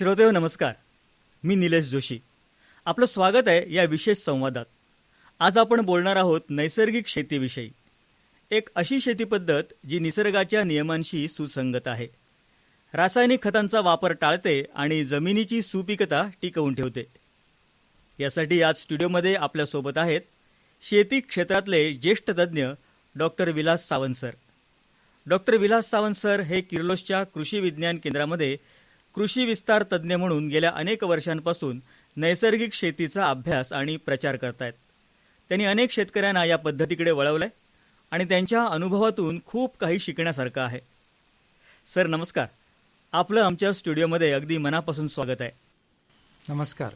श्रोतेव नमस्कार. मी निलेश जोशी. आपलं स्वागत आहे या विशेष संवादात. आज आपण बोलणार आहोत नैसर्गिक शेतीविषयी. एक अशी शेती पद्धत जी निसर्गाच्या नियमांशी सुसंगत आहे. रासायनिक खतांचा वापर टाळते आणि जमिनीची सुपीकता टिकवून ठेवते. यासाठी आज स्टुडिओमध्ये आपल्यासोबत आहेत शेती क्षेत्रातले ज्येष्ठ तज्ज्ञ doctor Vilas Sawant sir. Doctor Vilas Sawant sir हे किर्लोसच्या कृषी विज्ञान केंद्रामध्ये कृषी विस्तार तज्ज्ञ म्हणून गेल्या अनेक वर्षांपासून नैसर्गिक शेतीचा अभ्यास आणि प्रचार करतायत. त्यांनी अनेक शेतकऱ्यांना या पद्धतीकडे वळवलंय आणि त्यांच्या अनुभवातून खूप काही शिकण्यासारखं आहे. सर नमस्कार. आपलं आमच्या स्टुडिओमध्ये अगदी मनापासून स्वागत आहे. नमस्कार.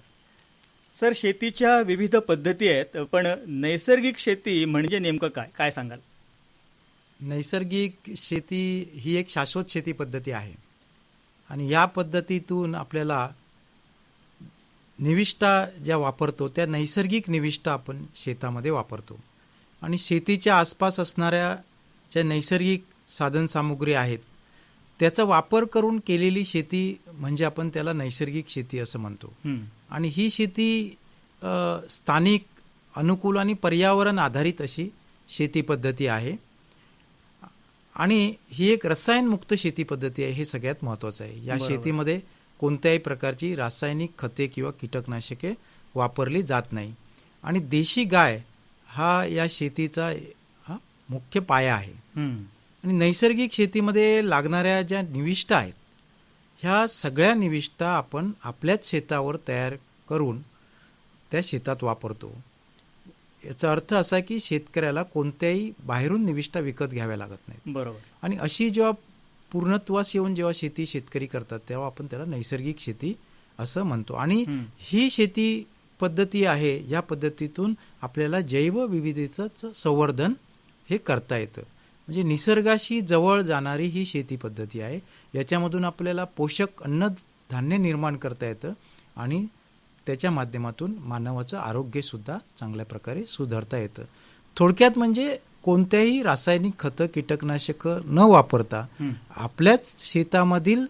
सर शेतीच्या विविध पद्धती आहेत पण नैसर्गिक शेती म्हणजे नेमकं काय? काय सांगाल? नैसर्गिक शेती ही एक शाश्वत शेती पद्धती आहे. आणि या पद्धतीतून आपल्याला निविष्ठा ज्या वापरतो त्या नैसर्गिक निविष्ठा आपण शेतामध्ये वापरतो. आणि शेतीच्या आसपास असणाऱ्या ज्या नैसर्गिक साधनसामुग्री आहेत त्याचा वापर करून केलेली शेती म्हणजे आपण त्याला नैसर्गिक शेती असं म्हणतो. हं, आणि ही शेती स्थानिक अनुकूल आणि पर्यावरण आधारित अशी शेती पद्धती आहे. आणि ही एक रसायनमुक्त शेती पद्धती आहे हे सगळ्यात महत्वाचं आहे या. शेतीमध्ये कोणत्याही प्रकारची रासायनिक खते किंवा कीटकनाशके वापरली जात नाही आणि देशी गाय हा या शेतीचा हा मुख्य पाया आहे. आणि नैसर्गिक शेतीमध्ये लागणाऱ्या ज्या निविष्ठा आहेत ह्या सगळ्या निविष्ठा आपण आपल्याच शेतावर तयार करून त्या शेतात वापरतो याचा अर्थ असा की शेतकऱ्याला कोणत्याही बाहेरून निविष्ठा विकत घ्याव्या लागत नाहीत. बरोबर. आणि अशी जेव्हा पूर्णत्वास येऊन जेव्हा शेती शेतकरी करतात तेव्हा आपण त्याला नैसर्गिक शेती असं म्हणतो. आणि हं. ही शेती पद्धती आहे या पद्धतीतून आपल्याला जैवविविधतेचं संवर्धन हे करता येतं. म्हणजे निसर्गाशी जवळ जाणारी ही शेती पद्धती आहे. याच्यामधून आपल्याला पोषक अन्नधान्य निर्माण करता येतं आणि त्याच्या माध्यमातून मानवाचं आरोग्यसुद्धा चांगल्या प्रकारे सुधारता येतं. थोडक्यात म्हणजे कोणत्याही रासायनिक खतं कीटकनाशकं न वापरता हं. आपल्याच शेतामधील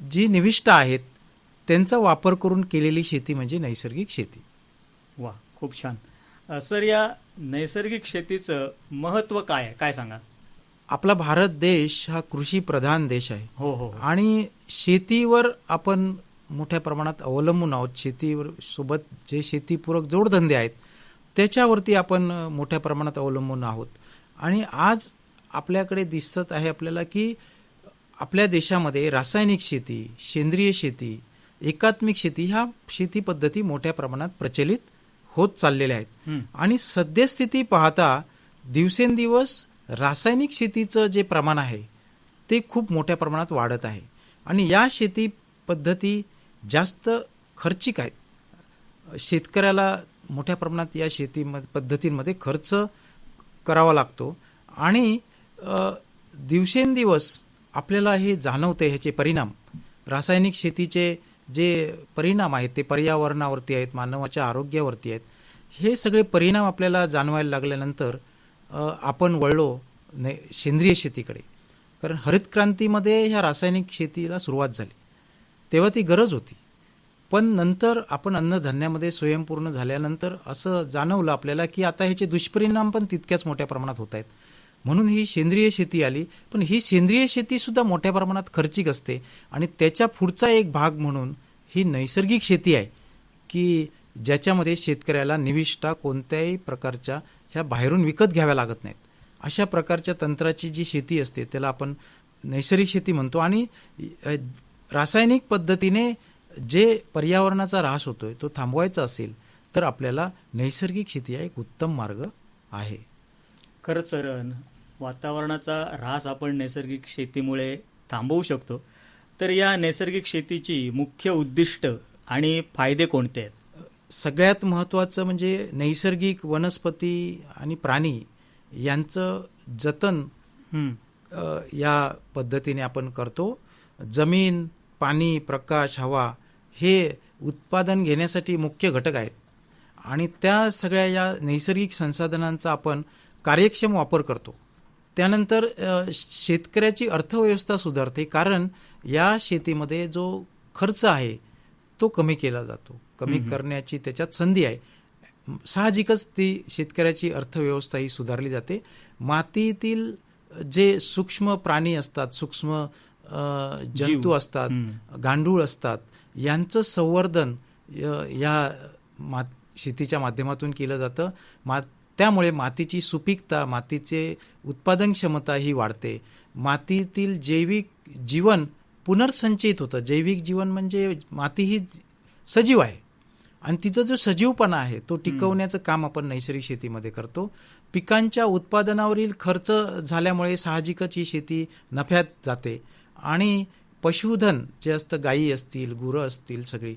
जी निविष्ठा आहेत त्यांचा वापर करून केलेली शेती म्हणजे नैसर्गिक शेती. वा खूप छान. सर या नैसर्गिक शेतीचं महत्त्व काय आहे? काय सांगा आपला भारत देश हा कृषी प्रधान देश आहे. हो हो. आणि शेतीवर आपण मोठ्या प्रमाणात अवलंबून आहोत. शेतीवर सोबत जे शेतीपूरक जोडधंदे आहेत त्याच्यावरती आपण मोठ्या प्रमाणात अवलंबून आहोत. आणि आज आपल्याकडे दिसत आहे आपल्याला की आपल्या देशामध्ये रासायनिक शेती सेंद्रिय शेती एकात्मिक शेती ह्या शेती पद्धती मोठ्या प्रमाणात प्रचलित होत चाललेल्या आहेत. आणि सद्यस्थिती पाहता दिवसेंदिवस रासायनिक शेतीचं जे प्रमाण आहे ते खूप मोठ्या प्रमाणात वाढत आहे. आणि या शेती पद्धती जास्त खर्चिक आहेत. शेतकऱ्याला मोठ्या प्रमाणात या शेतीमध्ये पद्धतींमध्ये खर्च करावा लागतो. आणि दिवसेंदिवस आपल्याला हे जाणवते ह्याचे परिणाम. रासायनिक शेतीचे जे परिणाम आहेत ते पर्यावरणावरती आहेत मानवाच्या आरोग्यावरती आहेत. हे सगळे परिणाम आपल्याला जाणवायला लागल्यानंतर आपण वळलो ने सेंद्रिय शेतीकडे. कारण हरित क्रांतीमध्ये ह्या रासायनिक शेतीला सुरुवात झाली. तेव्हा ती गरज होती. पण नंतर आपण अन्नधान्यामध्ये स्वयंपूर्ण झाल्यानंतर असं जाणवलं आपल्याला की आता ह्याचे दुष्परिणाम पण तितक्याच मोठ्या प्रमाणात होत आहेत. म्हणून ही सेंद्रिय शेती आली. पण ही सेंद्रिय शेतीसुद्धा मोठ्या प्रमाणात खर्चिक असते आणि त्याच्या पुढचा एक भाग म्हणून ही नैसर्गिक शेती आहे की ज्याच्यामध्ये शेतकऱ्याला निविष्ठा कोणत्याही प्रकारच्या ह्या बाहेरून विकत घ्याव्या लागत नाहीत. अशा प्रकारच्या तंत्राची जी शेती असते त्याला आपण नैसर्गिक शेती म्हणतो. आणि रासायनिक पद्धतीने जे पर्यावरणाचा ऱ्हास होतोय तो थांबवायचा असेल तर आपल्याला नैसर्गिक शेती हा एक उत्तम मार्ग आहे. खरंच सर वातावरणाचा ऱ्हास आपण नैसर्गिक शेतीमुळे थांबवू शकतो. तर या नैसर्गिक शेतीची मुख्य उद्दिष्ट आणि फायदे कोणते आहेत? सगळ्यात महत्त्वाचं म्हणजे नैसर्गिक वनस्पती आणि प्राणी यांचं जतन या पद्धतीने आपण करतो. जमीन पाणी प्रकाश हवा हे उत्पादन घेण्यासाठी मुख्य घटक आहेत. आणि त्या सगळ्या या नैसर्गिक संसाधनांचा आपण कार्यक्षम वापर करतो. त्यानंतर शेतकऱ्याची अर्थव्यवस्था सुधारते कारण या शेतीमध्ये जो खर्च आहे तो कमी केला जातो. कमी करण्याची त्याच्यात संधी आहे. साहजिकच ती शेतकऱ्याची अर्थव्यवस्था ही सुधारली जाते. मातीतील जे सूक्ष्म प्राणी असतात सूक्ष्म जंतू असतात गांडूळ असतात यांचं संवर्धन य- मा शेतीच्या माध्यमातून केलं जातं. मा त्यामुळे मातीची सुपीकता मातीचे उत्पादन क्षमता ही वाढते. मातीतील जैविक जीवन पुनर्संचयित होतं. जैविक जीवन म्हणजे माती ही सजीव आहे. आणि तिचा जो सजीवपणा आहे तो टिकवण्याचं काम आपण नैसर्गिक शेतीमध्ये करतो. पिकांच्या उत्पादनावरील खर्च झाल्यामुळे साहजिकच ही शेती नफ्यात जाते. आणि पशुधन जे असतं गायी असतील गुरं असतील सगळी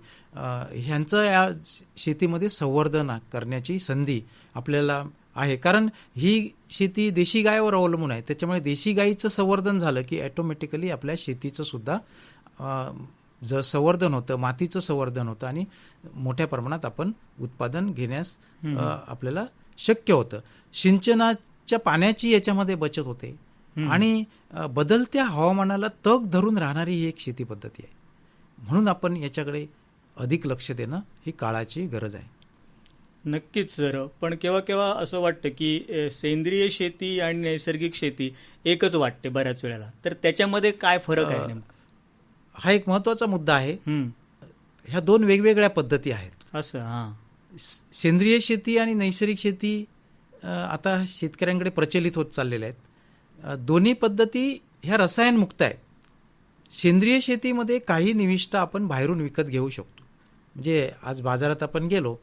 ह्यांचं या शेतीमध्ये संवर्धन करण्याची संधी आपल्याला आहे. कारण ही शेती देशी गायावर अवलंबून आहे. त्याच्यामुळे देशी गाईचं संवर्धन झालं की ॲटोमॅटिकली आपल्या शेतीचं सुद्धा जर संवर्धन होतं मातीचं संवर्धन होतं आणि मोठ्या प्रमाणात आपण उत्पादन घेण्यास आपल्याला शक्य होतं. सिंचनाच्या पाण्याची याच्यामध्ये बचत होते. आणि बदलत्या हवामानाला तग धरून राहणारी ही एक शेती पद्धती आहे. म्हणून आपण याच्याकडे अधिक लक्ष देणं ही काळाची गरज आहे. नक्कीच सर. पण केव्हा केव्हा असं वाटतं की सेंद्रिय शेती आणि नैसर्गिक शेती एकच वाटते बऱ्याच वेळेला. तर त्याच्यामध्ये काय फरक आहे नेमका? हा एक महत्त्वाचा मुद्दा आहे. ह्या दोन वेगवेगळ्या पद्धती आहेत. असं हां. सेंद्रिय शेती आणि नैसर्गिक शेती आता शेतकऱ्यांकडे प्रचलित होत चाललेल्या आहेत. दोन्ही पद्धती ह्या रसायनमुक्त आहेत. सेंद्रिय शेतीमध्ये काही निविष्ठा आपण बाहेरून विकत घेऊ शकतो. म्हणजे आज बाजारात आपण गेलो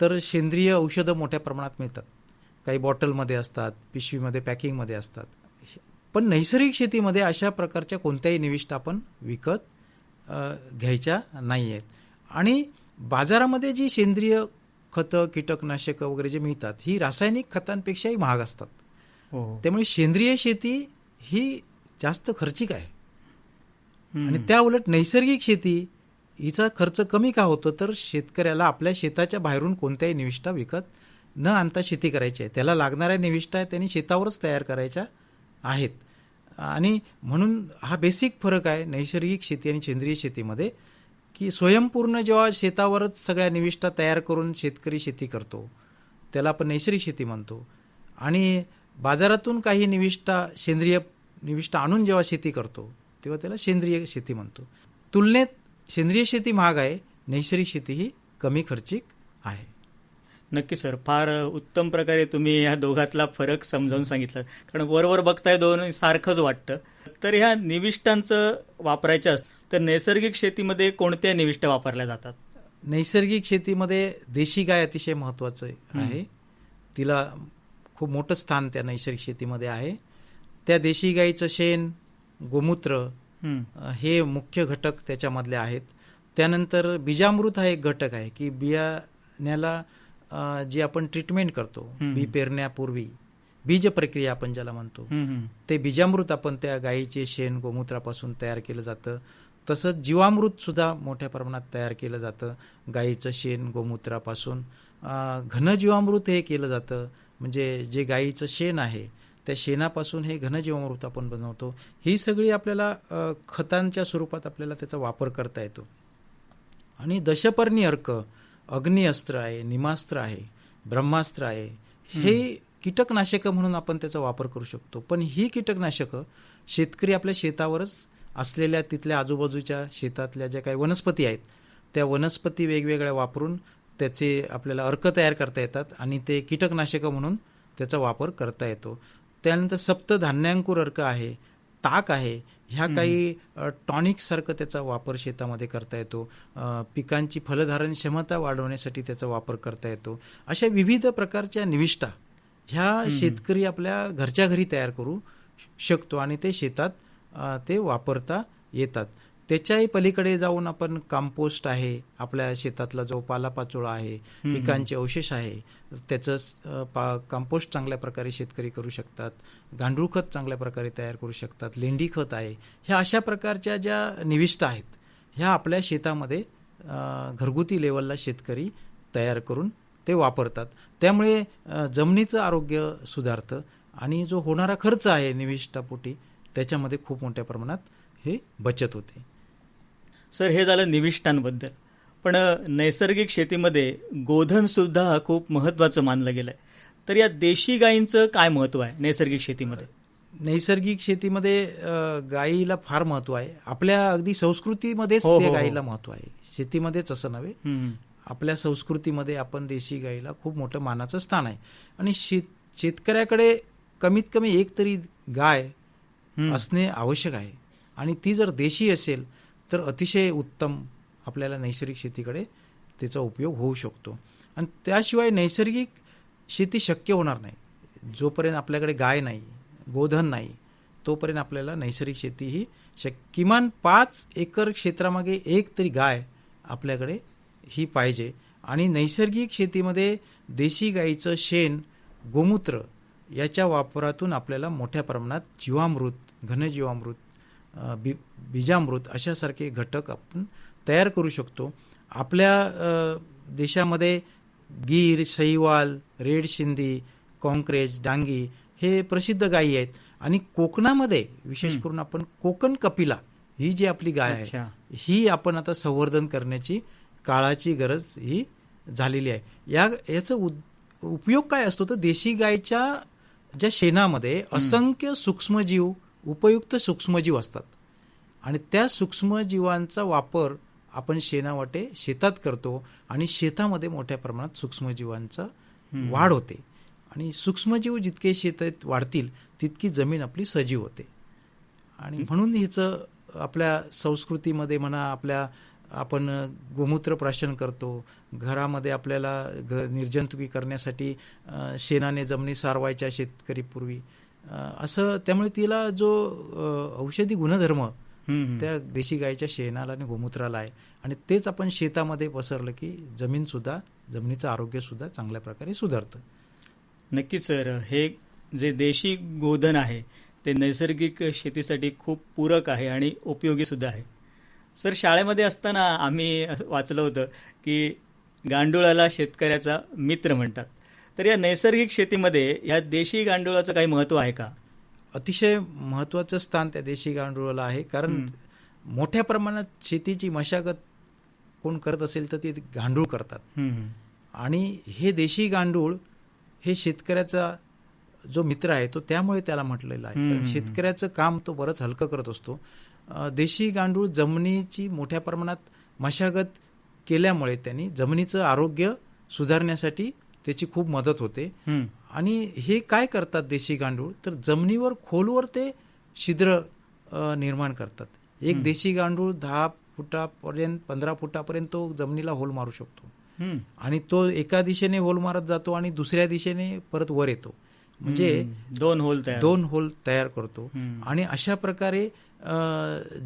तर सेंद्रिय औषधं मोठ्या प्रमाणात मिळतात. काही बॉटलमध्ये असतात पिशवीमध्ये पॅकिंगमध्ये असतात. पण नैसर्गिक शेतीमध्ये अशा प्रकारच्या कोणत्याही निविष्ठा आपण विकत घ्यायच्या नाही आहेत आणि बाजारामध्ये जी सेंद्रिय खतं कीटकनाशकं वगैरे जे मिळतात ही रासायनिक खतांपेक्षाही महाग असतात. त्यामुळे सेंद्रिय शेती ही जास्त खर्चिक आहे. आणि त्या उलट नैसर्गिक शेती हिचा खर्च कमी का होतो तर शेतकऱ्याला आपल्या शेताच्या बाहेरून कोणत्याही निविष्ठा विकत न आणता शेती करायची आहे. त्याला लागणाऱ्या निविष्ठा त्यांनी शेतावरच तयार करायच्या आहेत. आणि म्हणून हा बेसिक फरक आहे नैसर्गिक शेती आणि सेंद्रिय शेतीमध्ये की स्वयंपूर्ण जेव्हा शेतावरच सगळ्या निविष्ठा तयार करून शेतकरी शेती करतो त्याला आपण नैसर्गिक शेती म्हणतो. आणि बाजारातून काही निविष्ठा सेंद्रिय निविष्ठा आणून जेव्हा शेती करतो तेव्हा त्याला सेंद्रिय शेती म्हणतो. तुलनेत सेंद्रिय शेती महाग आहे नैसर्गिक शेती ही कमी खर्चिक आहे. नक्की सर फार उत्तम प्रकारे तुम्ही या दोघातला फरक समजावून सांगितलं. कारण वरवर बघताय दोन सारखंच वाटतं. तर ह्या निविष्ठांचं वापरायचं असतं तर नैसर्गिक शेतीमध्ये कोणत्या निविष्ठा वापरल्या जातात? नैसर्गिक शेतीमध्ये देशी गाय अतिशय महत्त्वाचं आहे. तिला खूप मोठं स्थान त्या नैसर्गिक शेतीमध्ये आहे. त्या देशी गाईचं शेण गोमूत्र हे मुख्य घटक त्याच्यामधले आहेत. त्यानंतर बीजामृत हा एक घटक आहे की बियाण्याला जी आपण ट्रीटमेंट करतो. बी पेरण्यापूर्वी बीज प्रक्रिया आपण ज्याला म्हणतो. ते बीजामृत आपण त्या गायीचे शेण गोमूत्रापासून तयार केलं जातं. तसंच जीवामृत सुद्धा मोठ्या प्रमाणात तयार केलं जातं. गायीचं शेण गोमूत्रापासून घनजीवामृत हे केलं जातं. म्हणजे जे गायीचं शेण आहे त्या शेणापासून हे घनजीवामृत आपण बनवतो. ही सगळी आपल्याला खतांच्या स्वरूपात आपल्याला त्याचा वापर करता येतो. आणि दशपर्णी अर्क अग्निअस्त्र आहे निमास्त्र आहे ब्रह्मास्त्र आहे हे कीटकनाशकं म्हणून आपण त्याचा वापर करू शकतो. पण ही कीटकनाशकं शेतकरी आपल्या शेतावरच असलेल्या तिथल्या आजूबाजूच्या शेतातल्या ज्या काही वनस्पती आहेत त्या वनस्पती वेगवेगळ्या वापरून त्याचे आपल्याला अर्क तयार करता येतात आणि ते कीटकनाशकं म्हणून त्याचा वापर करता येतो. त्यानंतर सप्त धान्यांकुर अर्क आहे ताक आहे ह्या काही टॉनिक सारखं त्याचा वापर शेतामध्ये करता येतो. पिकांची फलधारण क्षमता वाढवण्यासाठी त्याचा वापर करता येतो. अशा विविध प्रकारच्या निविष्ठा ह्या शेतकरी आपल्या घरच्या घरी तयार करू शकतो आणि ते शेतात ते वापरता येतात. त्याच्याही पलीकडे जाऊन आपण कंपोस्ट आहे आपल्या शेतातला जो पालापाचोळा आहे पिकांचे अवशेष आहे त्याचं कंपोस्ट चांगल्या प्रकारे शेतकरी करू शकतात गांडूळ खत चांगल्या प्रकारे तयार करू शकतात लेंडी खत आहे ह्या अशा प्रकारच्या ज्या निविष्ठा आहेत ह्या आपल्या शेतामध्ये घरगुती लेवलला शेतकरी तयार करून ते वापरतात. त्यामुळे जमिनीचं आरोग्य सुधारतं आणि जो होणारा खर्च आहे निविष्ठापोटी त्याच्यामध्ये खूप मोठ्या प्रमाणात हे बचत होते. सर हे झालं निविष्ठांबद्दल पण नैसर्गिक शेतीमध्ये गोधन सुद्धा हा खूप महत्वाचं मानलं गेलंय. तर या देशी गायींचं काय महत्त्व आहे नैसर्गिक शेतीमध्ये? नैसर्गिक शेतीमध्ये गायीला फार महत्त्व आहे. आपल्या अगदी संस्कृतीमध्येच हो, त्या हो, हो. गायीला महत्त्व आहे. शेतीमध्येच असं नव्हे. आपल्या संस्कृतीमध्ये आपण देशी गाईला खूप मोठं मानाचं स्थान आहे. आणि शेत शेतकऱ्याकडे कमीत कमी एक तरी गाय. असणे आवश्यक आहे. आणि ती जर देशी असेल तर अतिशय उत्तम आपल्याला नैसर्गिक शेतीकडे त्याचा उपयोग होऊ शकतो. आणि त्याशिवाय नैसर्गिक शेती शक्य होणार नाही. जोपर्यंत आपल्याकडे गाय नाही गोधन नाही तोपर्यंत आपल्याला नैसर्गिक शेती ही शक किमान पाच एकर क्षेत्रामागे एक तरी गाय आपल्याकडे ही पाहिजे. आणि नैसर्गिक शेतीमध्ये देशी गाईचं शेण गोमूत्र याच्या वापरातून आपल्याला मोठ्या प्रमाणात जीवामृत घनजीवामृत बी बीजामृत अशासारखे घटक आपण तयार करू शकतो. आपल्या देशामध्ये गीर शैवाल रेड शिंदी कॉन्क्रेज डांगी हे प्रसिद्ध गायी आहेत. आणि कोकणामध्ये विशेष. करून आपण कोकण कपिला ही जी आपली गाय आहे ही आपण आता संवर्धन करण्याची काळाची गरज ही झालेली आहे. या याचा उपयोग काय असतो? तर देशी गायच्या ज्या शेणामध्ये असंख्य सूक्ष्मजीव उपयुक्त सूक्ष्मजीव असतात. आणि त्या सूक्ष्मजीवांचा वापर आपण शेणावाटे शेतात करतो आणि शेतामध्ये मोठ्या प्रमाणात सूक्ष्मजीवांचा. वाढ होते. आणि सूक्ष्मजीव जितके शेतात वाढतील तितकी जमीन आपली सजीव होते. आणि म्हणून हिचं आपल्या संस्कृतीमध्ये म्हणा आपल्या आपण गोमूत्र प्राशन करतो घरामध्ये आपल्याला घ निर्जंतुकी करण्यासाठी शेणाने जमिनी सारवायच्या शेतकरी पूर्वी अ, असं त्यामुळे तिला जो औषधी गुणधर्म. त्या देशी गायीच्या शेणाला आणि गोमूत्राला आहे. आणि तेच आपण शेतामध्ये पसरलं की जमीन सुद्धा जमिनीचं आरोग्य सुद्धा चांगल्या प्रकारे सुधारतं. नक्कीच सर. हे जे देशी गोधन आहे ते नैसर्गिक शेतीसाठी खूप पूरक आहे आणि उपयोगी सुद्धा आहे. सर शाळेमध्ये असताना आम्ही असं वाचलं होतं की गांडुळाला शेतकऱ्याचा मित्र म्हणतात. तर या नैसर्गिक शेतीमध्ये या देशी गांडुळाचं काही महत्त्व आहे का? अतिशय महत्वाचं स्थान त्या देशी गांडूळाला आहे. कारण. मोठ्या प्रमाणात शेतीची मशागत कोण करत असेल तर ते गांडूळ करतात. आणि हे देशी गांडूळ हे शेतकऱ्याचा जो मित्र आहे तो त्यामुळे त्याला म्हटलेला आहे. कारण शेतकऱ्याचं काम तो बरंच हलकं करत असतो. देशी गांडूळ जमिनीची मोठ्या प्रमाणात मशागत केल्यामुळे त्यांनी जमिनीचं आरोग्य सुधारण्यासाठी त्याची खूप मदत होते. आणि हे काय करतात देशी गांडूळ तर जमिनीवर खोलवर ते छिद्र निर्माण करतात एक. देशी गांडूळ दहा फुटापर्यंत पंधरा फुटापर्यंत तो जमिनीला होल मारू शकतो. आणि तो एका दिशेने होल मारत जातो आणि दुसऱ्या दिशेने परत वर येतो म्हणजे. दोन होल तयार दोन होल तयार करतो. आणि अशा प्रकारे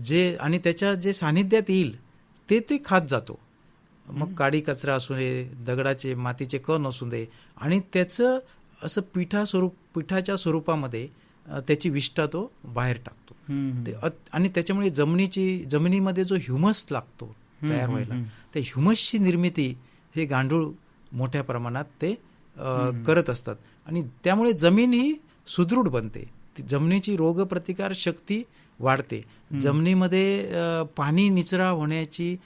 जे आणि त्याच्या जे सानिध्यात येईल ते ते खात जातो मग काडी कचरा असू दे दगडाचे मातीचे कण असू दे आणि त्याचं असं पिठा स्वरूप पिठाच्या स्वरूपामध्ये त्याची विष्ठा तो बाहेर टाकतो. ते आणि त्याच्यामुळे जमिनीची जमिनीमध्ये जो ह्युमस लागतो तयार व्हायला. त्या ह्युमसची निर्मिती हे गांडूळ मोठ्या प्रमाणात ते. करत असतात आणि त्यामुळे जमीन ही सुदृढ बनते जमिनीची रोगप्रतिकार शक्ती वाढते. जमिनीमध्ये पाणी निचरा होण्याची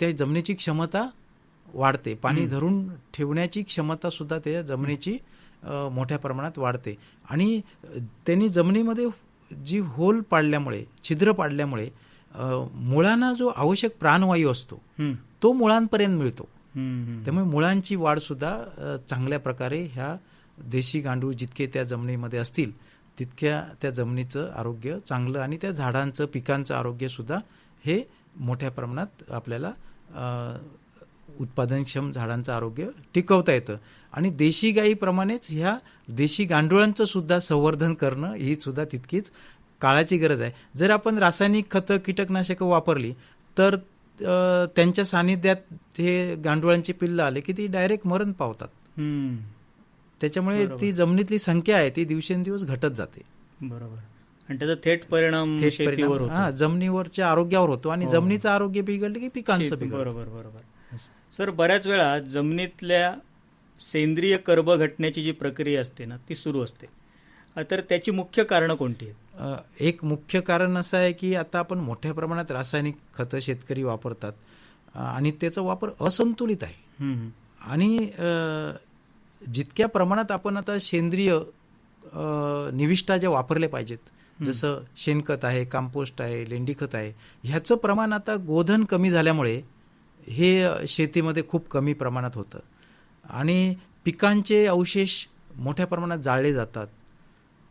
त्या जमिनीची क्षमता वाढते पाणी. धरून ठेवण्याची क्षमता सुद्धा त्या जमिनीची मोठ्या प्रमाणात वाढते आणि त्यांनी जमिनीमध्ये जी होल पाडल्यामुळे छिद्र पाडल्यामुळे मुळांना जो आवश्यक प्राणवायू असतो. तो मुळांपर्यंत मिळतो. त्यामुळे मुळांची वाढ सुद्धा चांगल्या प्रकारे ह्या देशी गांडूळ जितके त्या जमिनीमध्ये असतील तितक्या त्या जमिनीचं आरोग्य चांगलं आणि त्या झाडांचं पिकांचं आरोग्य सुद्धा हे मोठ्या प्रमाणात आपल्याला उत्पादनक्षम झाडांचं आरोग्य टिकवता येतं. आणि देशी गाईप्रमाणेच ह्या देशी गांडुळांचं सुद्धा संवर्धन करणं ही सुद्धा तितकीच काळाची गरज आहे. जर आपण रासायनिक खतं कीटकनाशकं वापरली तर त्यांच्या सानिध्यात हे गांडुळांची पिल्लं आले की ती डायरेक्ट मरण पावतात. त्याच्यामुळे. ती जमिनीतली संख्या आहे ती दिवसेंदिवस घटत जाते. बरोबर. आणि त्याचा थेट परिणाम शेतीवर होतो. हा जमिनीवरच्या आरोग्यावर होतो आणि हो. जमिनीचं आरोग्य बिघडलं की पिकांचं बरोबर बरोबर. सर बऱ्याच वेळा जमिनीतल्या सेंद्रिय कर्ब घटण्याची जी प्रक्रिया असते ना ती सुरू असते. तर त्याची मुख्य कारणं कोणती आहेत? एक मुख्य कारण असं आहे की आता आपण मोठ्या प्रमाणात रासायनिक खतं शेतकरी वापरतात. आणि त्याचा वापर असंतुलित आहे. आणि जितक्या प्रमाणात आपण आता सेंद्रिय निविष्ठा ज्या वापरल्या पाहिजेत जसं शेणखत आहे कंपोस्ट आहे लेंडीखत आहे ह्याचं प्रमाण आता गोधन कमी झाल्यामुळे हे शेतीमध्ये खूप कमी प्रमाणात होतं. आणि पिकांचे अवशेष मोठ्या प्रमाणात जाळले जातात.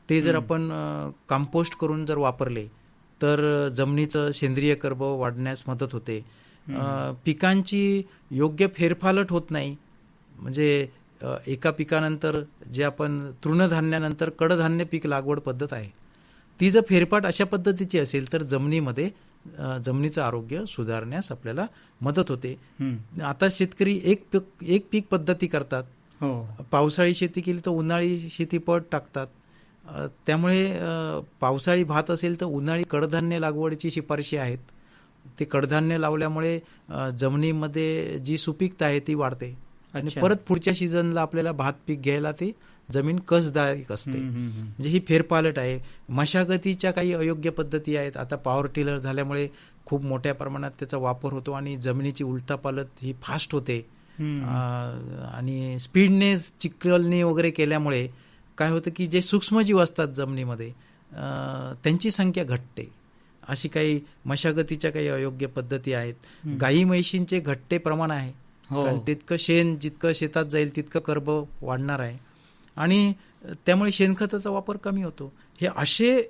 ते जर आपण कंपोस्ट करून जर वापरले तर जमिनीचं सेंद्रिय कर्ब वाढण्यास मदत होते. पिकांची योग्य फेरफालट होत नाही. म्हणजे एका पिकानंतर जे आपण तृणधान्यानंतर कडधान्य पीक लागवड पद्धत आहे ती जर फेरफाट अशा पद्धतीची असेल तर जमिनीमध्ये जमिनीचं आरोग्य सुधारण्यास आपल्याला मदत होते. आता शेतकरी एक पीक एक पीक पद्धती करतात. हो. पावसाळी शेती केली तर उन्हाळी शेती पट टाकतात. त्यामुळे पावसाळी भात असेल तर उन्हाळी कडधान्य लागवडीची शिफारशी आहेत. ते कडधान्य लावल्यामुळे जमिनीमध्ये जी सुपीकता आहे ती वाढते. आणि. परत पुढच्या सीझनला आपल्याला भात पीक घ्यायला ती जमीन कसदायक असते. म्हणजे ही फेरपालट आहे. मशागतीच्या काही अयोग्य पद्धती आहेत. आता पॉवर टिलर झाल्यामुळे खूप मोठ्या प्रमाणात त्याचा वापर होतो आणि जमिनीची उलटापालत ही फास्ट होते. आणि स्पीडने चिखलणी वगैरे केल्यामुळे काय होतं की जे सूक्ष्मजीव असतात जमिनीमध्ये त्यांची संख्या घटते. अशी काही मशागतीच्या काही अयोग्य पद्धती आहेत. गाई म्हैशींचे घटते प्रमाण आहे. हो. तितकं शेण जितकं शेतात जाईल तितकं कर्ब वाढणार आहे. आणि त्यामुळे शेणखताचा वापर कमी होतो हे असे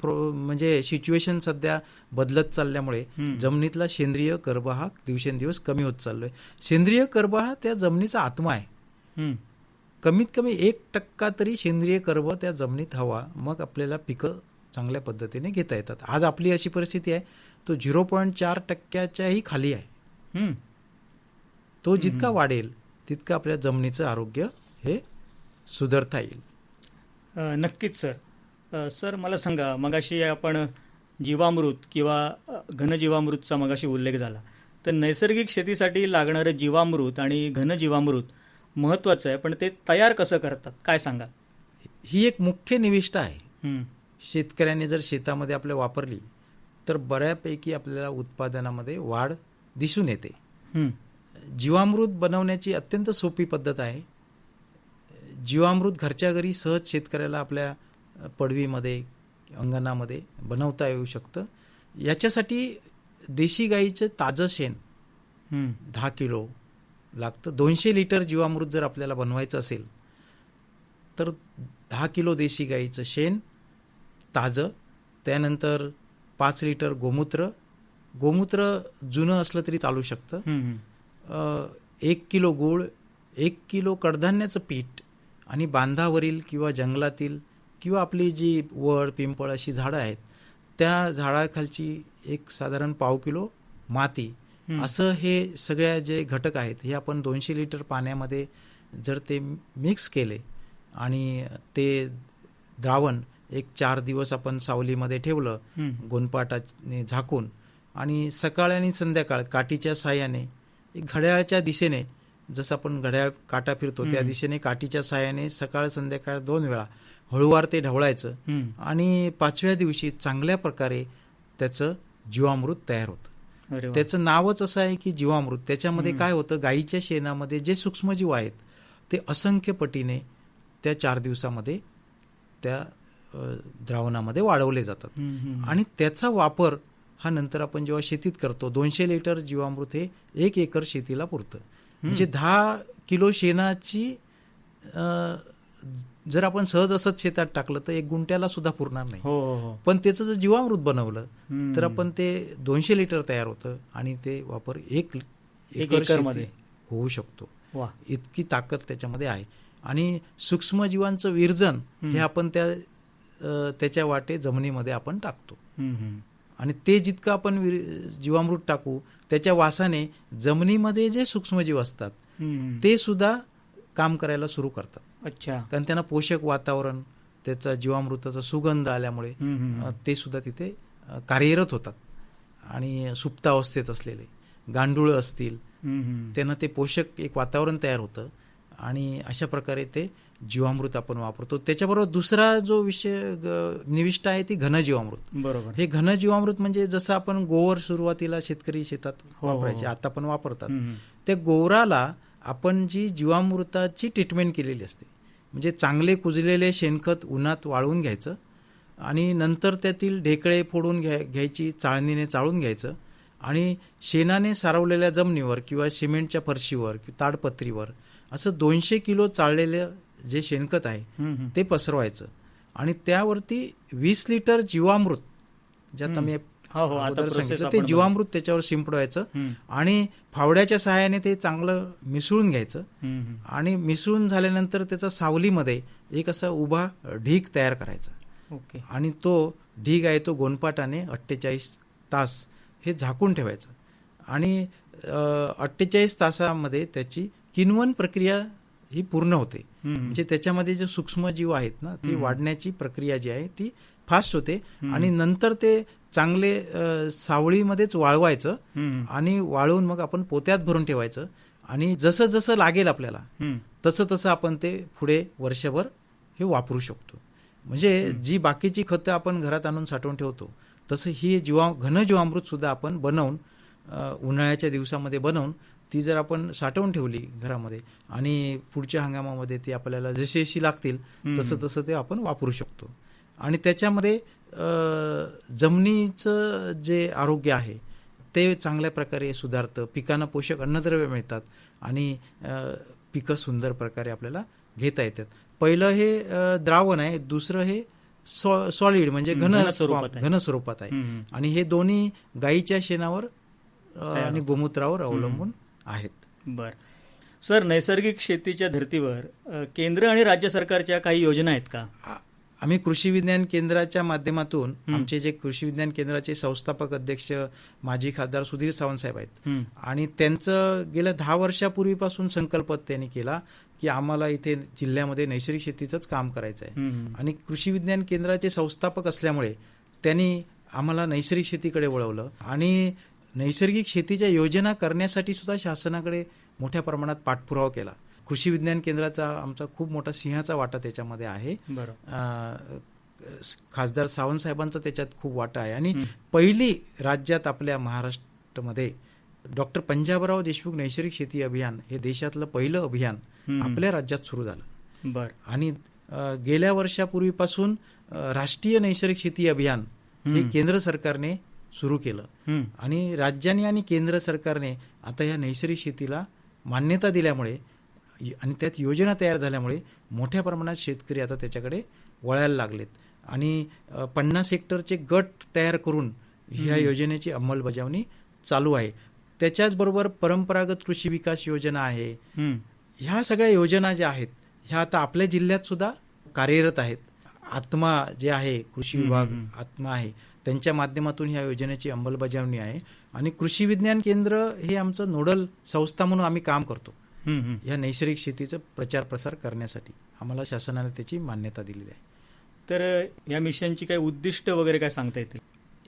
प्रो- म्हणजे सिच्युएशन सध्या बदलत चालल्यामुळे. जमिनीतला सेंद्रिय कर्ब हा दिवसेंदिवस कमी होत चाललोय सेंद्रिय कर्ब हा त्या जमिनीचा आत्मा आहे. कमीत कमी एक टक्का तरी सेंद्रिय कर्ब त्या जमिनीत हवा मग आपल्याला पिकं चांगल्या पद्धतीने घेता येतात आज आपली अशी परिस्थिती आहे तो झिरो पॉईंट चार टक्क्याच्याही खाली आहे. तो जितका वाढेल तितकं आपल्या जमिनीचं आरोग्य हे सुधारता येईल. नक्कीच सर. सर मला सांगा मगाशी आपण जीवामृत किंवा घनजीवामृतचा मगाशी उल्लेख झाला. तर नैसर्गिक शेतीसाठी लागणारं जीवामृत आणि घनजीवामृत महत्वाचं आहे पण ते तयार कसं करतात? काय सांगा ही एक मुख्य निविष्ठा आहे. शेतकऱ्याने जर शेतामध्ये आपल्या वापरली तर बऱ्यापैकी आपल्याला उत्पादनामध्ये वाढ दिसून येते. जीवामृत बनवण्याची अत्यंत सोपी पद्धत आहे. जीवामृत घरच्या घरी सहज शेतकऱ्याला आपल्या पडवीमध्ये अंगणामध्ये बनवता येऊ शकतं. याच्यासाठी देशी गाईचं ताजं शेण. दहा किलो लागतं. दोनशे लिटर जीवामृत जर आपल्याला बनवायचं असेल तर दहा किलो देशी गाईचं शेण ताजं. त्यानंतर पाच लिटर गोमूत्र. गोमूत्र जुनं असलं तरी चालू शकतं. एक किलो गूळ एक किलो कडधान्याचं पीठ आणि बांधावरील किंवा जंगलातील किंवा आपली जी वड पिंपळ अशी झाडं आहेत त्या झाडाखालची एक साधारण पाव किलो माती. असं हे सगळ्या जे घटक आहेत हे आपण दोनशे लिटर पाण्यामध्ये जर ते मिक्स केले आणि ते द्रावण एक चार दिवस आपण सावलीमध्ये ठेवलं. गोनपाटाने झाकून आणि सकाळ आणि संध्याकाळ काठीच्या साह्याने घड्याळाच्या दिशेने जसं आपण घड्याळ काटा फिरतो त्या. दिशेने काठीच्या साह्याने सकाळ संध्याकाळ दोन वेळा हळूवार ते ढवळायचं. आणि पाचव्या दिवशी चांगल्या प्रकारे त्याचं जीवामृत तयार होतं. त्याचं नावच असं आहे की जीवामृत त्याच्यामध्ये. काय होतं गाईच्या शेणामध्ये जे सूक्ष्मजीव आहेत ते असंख्य पटीने त्या चार दिवसामध्ये त्या द्रावणामध्ये वाढवले जातात. आणि त्याचा वापर हा नंतर आपण जेव्हा शेतीत करतो दोनशे लिटर जीवामृत हे एक एकर शेतीला पुरतं म्हणजे दहा किलो शेणाची जर आपण सहज असंच शेतात टाकलं तर एक गुंट्याला सुद्धा पुरणार नाही हो हो हो पण त्याचं जर जीवामृत बनवलं. तर आपण ते दोनशे लिटर तयार होतं आणि ते वापर एक एकर. शेती होऊ शकतो इतकी ताकद त्याच्यामध्ये आहे आणि सूक्ष्मजीवांचं विरजन हे. आपण त्या त्याच्या वाटे जमिनीमध्ये आपण टाकतो. आणि ते जितकं आपण जीवामृत टाकू त्याच्या वासाने जमिनीमध्ये जे सूक्ष्मजीव असतात. ते सुद्धा काम करायला सुरू करतात. अच्छा. कारण त्यांना पोषक वातावरण त्याचा जीवामृताचा सुगंध आल्यामुळे ते सुद्धा तिथे कार्यरत होतात. आणि सुप्तावस्थेत असलेले गांडूळ असतील. त्यांना ते पोषक एक वातावरण तयार होतं. आणि अशा प्रकारे ते जीवामृत आपण वापरतो. त्याच्याबरोबर दुसरा जो विषय निविष्ट आहे ती घनजीवामृत. बरोबर. हे घनजीवामृत म्हणजे जसं आपण गोवर सुरुवातीला शेतकरी शेतात हो, हो, वापरायचे हो. आता पण वापरतात. त्या गोवराला आपण जी जीवामृताची ट्रीटमेंट केलेली असते. म्हणजे चांगले कुजलेले शेणखत उन्हात वाळवून घ्यायचं आणि नंतर त्यातील ढेकळे फोडून घ्या घ्यायची चाळणीने चाळून घ्यायचं आणि शेणाने सारवलेल्या जमिनीवर किंवा सिमेंटच्या फरशीवर किंवा ताडपत्रीवर असं दोनशे किलो चाळलेलं जे शेणखत आहे. ते पसरवायचं आणि त्यावरती वीस लिटर जीवामृत ज्यात. आम्ही हो हो सांगितलं ते जीवामृत त्याच्यावर शिंपडवायचं आणि फावड्याच्या सहाय्याने ते चांगलं मिसळून घ्यायचं. आणि मिसळून झाल्यानंतर त्याचा सावलीमध्ये एक असा उभा ढीग तयार करायचा ओके आणि तो ढीग आहे तो गोनपाटाने अठ्ठेचाळीस तास हे झाकून ठेवायचा आणि अठ्ठेचाळीस तासामध्ये त्याची किनवन प्रक्रिया ही पूर्ण होते. म्हणजे त्याच्यामध्ये जे सूक्ष्म जीव आहेत ना ती. वाढण्याची प्रक्रिया जी आहे ती फास्ट होते. आणि नंतर ते चांगले सावळीमध्येच वाळवायचं आणि वाळवून मग आपण पोत्यात भरून ठेवायचं आणि जसं जसं लागेल आपल्याला. तसं तसं आपण ते पुढे वर्षभर हे वापरू शकतो म्हणजे जी बाकीची खतं आपण घरात आणून साठवून ठेवतो तसं ही जीवा घन जीवामृत सुद्धा आपण बनवून उन्हाळ्याच्या दिवसामध्ये बनवून ती जर आपण साठवून ठेवली घरामध्ये आणि पुढच्या हंगामामध्ये ती आपल्याला जशी जशी लागतील. तसं तसं ते आपण वापरू शकतो आणि त्याच्यामध्ये जमिनीचं जे आरोग्य आहे ते चांगल्या प्रकारे सुधारतं पिकांना पोषक अन्नद्रव्य मिळतात आणि पिकं सुंदर प्रकारे आपल्याला घेता येतात पहिलं हे द्रावण आहे दुसरं हे सॉ सॉलिड म्हणजे घन घन स्वरूपात आहे. घन स्वरूपात आहे आणि हे दोन्ही गाईच्या शेणावर आणि. गोमूत्रावर अवलंबून आहेत. बर. सर नैसर्गिक शेतीच्या धर्तीवर केंद्र आणि राज्य सरकारच्या काही योजना आहेत का? आम्ही कृषी विज्ञान केंद्राच्या माध्यमातून. आमचे जे कृषी विज्ञान केंद्राचे संस्थापक अध्यक्ष माजी खासदार सुधीर सावंत साहेब आहेत. आणि त्यांचं गेल्या दहा वर्षापूर्वीपासून संकल्प त्यांनी केला की आम्हाला इथे जिल्ह्यामध्ये नैसर्गिक शेतीचंच काम करायचं आहे आणि कृषी विज्ञान केंद्राचे संस्थापक असल्यामुळे त्यांनी आम्हाला नैसर्गिक शेतीकडे वळवलं. आणि नैसर्गिक शेतीच्या योजना करण्यासाठी सुद्धा शासनाकडे मोठ्या प्रमाणात पाठपुरावा केला कृषी विज्ञान केंद्राचा आमचा खूप मोठा सिंहाचा वाटा त्याच्यामध्ये आहे खासदार सावंत साहेबांचा त्याच्यात खूप वाटा आहे आणि. पहिली राज्यात आपल्या महाराष्ट्रामध्ये डॉक्टर पंजाबराव देशमुख नैसर्गिक शेती अभियान हे देशातलं पहिलं अभियान. आपल्या राज्यात सुरू झालं बर आणि गेल्या वर्षापूर्वीपासून राष्ट्रीय नैसर्गिक शेती अभियान हं. केंद्र सरकारने सुरू केलं. आणि राज्याने आणि केंद्र सरकारने आता या नैसर्गिक शेतीला मान्यता दिल्यामुळे आणि त्यात योजना तयार झाल्यामुळे मोठ्या प्रमाणात शेतकरी आता त्याच्याकडे वळायला लागलेत. आणि पन्नास हेक्टरचे गट तयार करून ह्या. योजनेची अंमलबजावणी चालू आहे. त्याच्याचबरोबर परंपरागत कृषी विकास योजना आहे. ह्या सगळ्या योजना ज्या आहेत ह्या आता आपल्या जिल्ह्यात सुद्धा कार्यरत आहेत. आत्मा जे आहे कृषी विभाग. आत्मा आहे त्यांच्या माध्यमातून ह्या योजनेची अंमलबजावणी आहे आणि कृषी विज्ञान केंद्र हे आमचं नोडल संस्था म्हणून आम्ही काम करतो. या नैसर्गिक शेतीचं प्रचार प्रसार करण्यासाठी आम्हाला शासनाने त्याची मान्यता दिलेली आहे तर या मिशनची काही उद्दिष्ट वगैरे काय सांगता येतील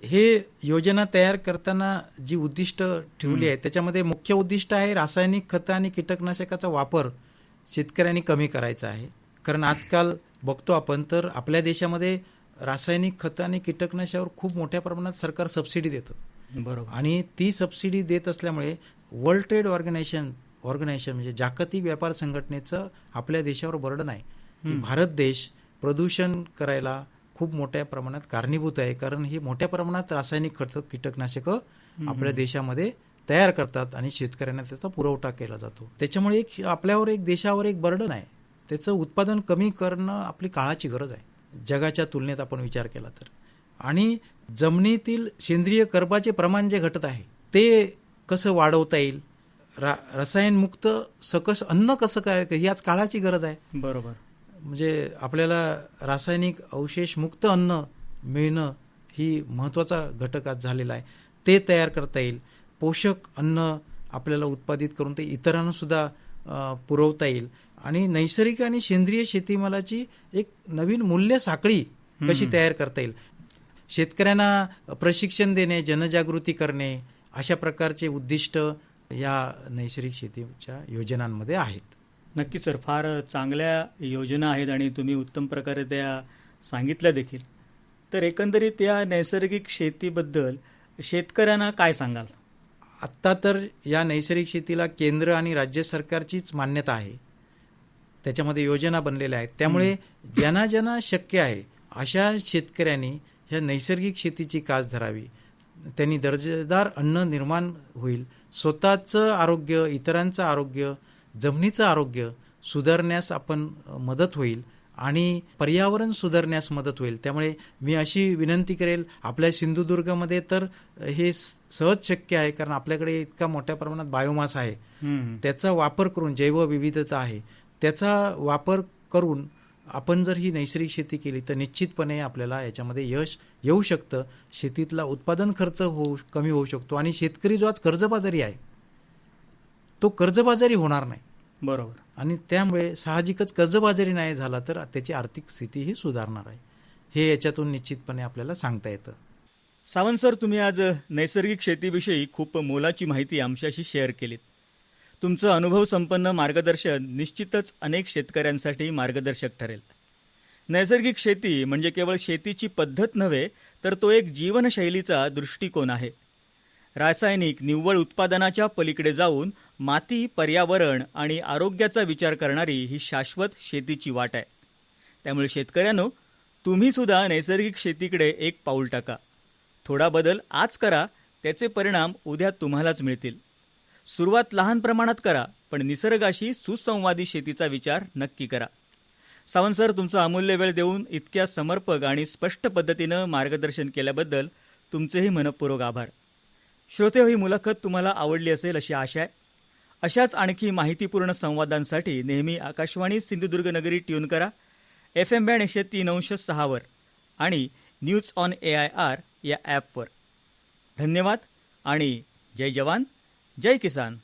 हे योजना तयार करताना जी उद्दिष्ट ठेवली. आहे त्याच्यामध्ये मुख्य उद्दिष्ट आहे रासायनिक खतं आणि कीटकनाशकाचा वापर शेतकऱ्यांनी कमी करायचा आहे कारण आजकाल बघतो आपण तर आपल्या देशामध्ये रासायनिक खतं आणि कीटकनाशकावर खूप मोठ्या प्रमाणात सरकार सबसिडी देतं. बरोबर. आणि ती सबसिडी देत असल्यामुळे वर्ल्ड ट्रेड ऑर्गनायझेशन ऑर्गनायझेशन म्हणजे जागतिक व्यापार संघटनेचं आपल्या देशावर बर्डन आहे की. भारत देश प्रदूषण करायला खूप मोठ्या प्रमाणात कारणीभूत आहे कारण ही मोठ्या प्रमाणात रासायनिक खतं कीटकनाशकं आपल्या देशामध्ये तयार करतात आणि शेतकऱ्यांना त्याचा पुरवठा केला जातो. त्याच्यामुळे एक आपल्यावर एक देशावर एक बर्डन आहे. त्याचं उत्पादन कमी करणं आपली काळाची गरज आहे. जगाच्या तुलनेत आपण विचार केला तर. आणि जमिनीतील सेंद्रिय कर्बाचे प्रमाण जे घटत आहे ते कसं वाढवता येईल? रा रसायनमुक्त सकस अन्न कसं काय ही आज काळाची गरज आहे. बरोबर. म्हणजे आपल्याला रासायनिक अवशेषमुक्त अन्न मिळणं ही महत्त्वाचा घटक आज झालेला आहे. ते तयार करता येईल. पोषक अन्न आपल्याला उत्पादित करून ते इतरांना सुद्धा अ, पुरवता येईल. आणि नैसर्गिक आणि सेंद्रिय शेतीमालाची एक नवीन मूल्य साखळी कशी. तयार करता येईल? शेतकऱ्यांना प्रशिक्षण देणे जनजागृती करणे अशा प्रकारचे उद्दिष्ट या नैसर्गिक शेतीच्या योजनांमध्ये आहेत. नक्की सर. फार चांगल्या योजना आहेत आणि तुम्ही उत्तम प्रकारे त्या सांगितल्या देखील. तर एकंदरीत या नैसर्गिक शेतीबद्दल शेतकऱ्यांना काय सांगाल? आत्ता तर या नैसर्गिक शेतीला केंद्र आणि राज्य सरकारचीच मान्यता आहे. त्याच्यामध्ये योजना बनलेल्या आहेत. त्यामुळे ज्यांना ज्यांना शक्य आहे अशा शेतकऱ्यांनी ह्या नैसर्गिक शेतीची कास धरावी. त्यांनी दर्जेदार अन्न निर्माण होईल. स्वतःचं आरोग्य इतरांचं आरोग्य जमिनीचं आरोग्य सुधारण्यास आपण मदत होईल आणि पर्यावरण सुधारण्यास मदत होईल. त्यामुळे मी अशी विनंती करेल आपल्या सिंधुदुर्गामध्ये तर हे सहज शक्य आहे कारण आपल्याकडे इतका मोठ्या प्रमाणात बायोमास आहे. त्याचा वापर करून जैवविविधता आहे. त्याचा वापर करून आपण जर ही नैसर्गिक शेती केली तर निश्चितपणे आपल्याला याच्यामध्ये यश येऊ शकतं. शेतीतला उत्पादन खर्च होऊ कमी होऊ शकतो आणि शेतकरी जो आज कर्जबाजारी आहे तो कर्जबाजारी होणार नाही. बरोबर. आणि त्यामुळे साहजिकच कर्जबाजारी नाही झाला तर त्याची आर्थिक स्थितीही सुधारणार आहे. हे याच्यातून निश्चितपणे आपल्याला सांगता येतं. सावंत सर तुम्ही आज नैसर्गिक शेतीविषयी खूप मोलाची माहिती आमच्याशी शेअर केलीत. तुमचं अनुभव संपन्न मार्गदर्शन निश्चितच अनेक शेतकऱ्यांसाठी मार्गदर्शक ठरेल. नैसर्गिक शेती म्हणजे केवळ शेतीची पद्धत नव्हे तर तो एक जीवनशैलीचा दृष्टिकोन आहे. रासायनिक निव्वळ उत्पादनाच्या पलीकडे जाऊन माती पर्यावरण आणि आरोग्याचा विचार करणारी ही शाश्वत शेतीची वाट आहे. त्यामुळे शेतकऱ्यांनो तुम्हीसुद्धा नैसर्गिक शेतीकडे एक पाऊल टाका. थोडा बदल आज करा त्याचे परिणाम उद्या तुम्हालाच मिळतील. सुरुवात लहान प्रमाणात करा पण निसर्गाशी सुसंवादी शेतीचा विचार नक्की करा. सावंत सर तुमचा अमूल्य वेळ देऊन इतक्या समर्पक आणि स्पष्ट पद्धतीनं मार्गदर्शन केल्याबद्दल तुमचेही मनपूर्वक आभार. श्रोते हो, ही मुलाखत तुम्हाला आवडली असेल अशी आशा आहे. अशाच आणखी माहितीपूर्ण संवादांसाठी नेहमी आकाशवाणी सिंधुदुर्ग नगरी ट्यून करा एफ एम बँड एकशे तीन अंश सहावर आणि news on A I R या ॲपवर. धन्यवाद आणि जय जवान. जय किसान.